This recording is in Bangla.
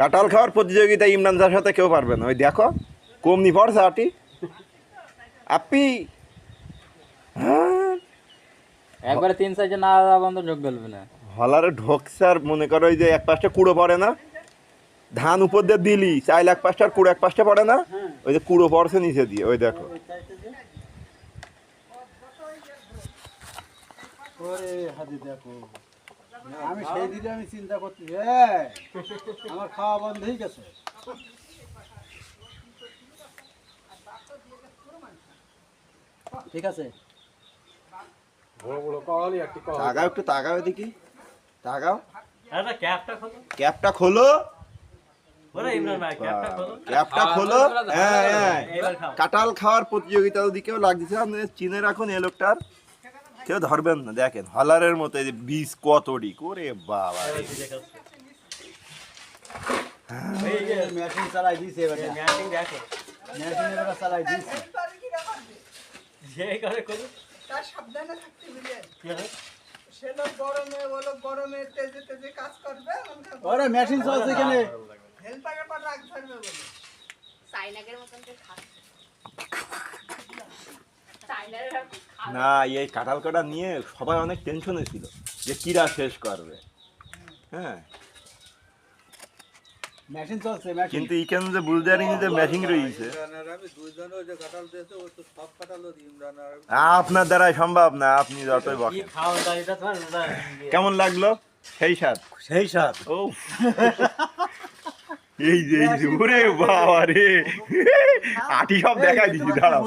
কাঁঠাল খাওয়ার প্রতিযোগিতা ইমরান যার সাথে কেউ পারবে না। ওই দেখো কমনি পড়ছে আটি। আপি। হ্যাঁ, একবারে তিন সাইজে না বন্ধ যোগ গেলবে না। হলারে ঢোকছে আর মনে করো ওই যে এক পাশটা কুড়ো পড়ে না। ধান উপর দিয়ে দিলি চাইল এক পাশটা আর কুড়ো এক পাশটা পড়ে না। ওই যে কুড়ো পড়ছে নিচে দিয়ে ওই দেখো। ওরে হাজি দেখো। আমি সেই দিনে আমি চিন্তা করছি আমার খাওয়া বন্ধ হয়ে গেছে। ঠিক আছে। তাকাও একটু তাকাও দেখি তাকাও। ক্যাপটা খোলো। ক্যাপটা খোলো। ওরে ইমরান ভাই ক্যাপটা খোলো। হ্যাঁ হ্যাঁ এবার কাঁঠাল খাওয়ার প্রতিযোগিতার দিকেও লাগছে। আপনি চিনে রাখুন এ লোকটার। কেউ ধরবেন না। দেখেন হলারের মতো এই যে বীজ কতটি করে বাবা। মেশিন চলছে এখানে। হেল্পারের পর ধরবে বলে। মতন খাচ্ছে। না এই কাঁঠাল কাটা নিয়ে সবাই অনেক টেনশনে ছিল যে কিরা শেষ করবে। হ্যাঁ। মেশিন চলছে মেশিন কিন্তু ইকেন যে যে ম্যাচিং রয়েছে। আপনার দ্বারাই সম্ভব না আপনি যতই বকেন। কেমন লাগল? সেই স্বাদ। সেই সাথ ও এই যে ওরে বাবা রে আটি সব দেখাই দিচ্ছি দাঁড়াও।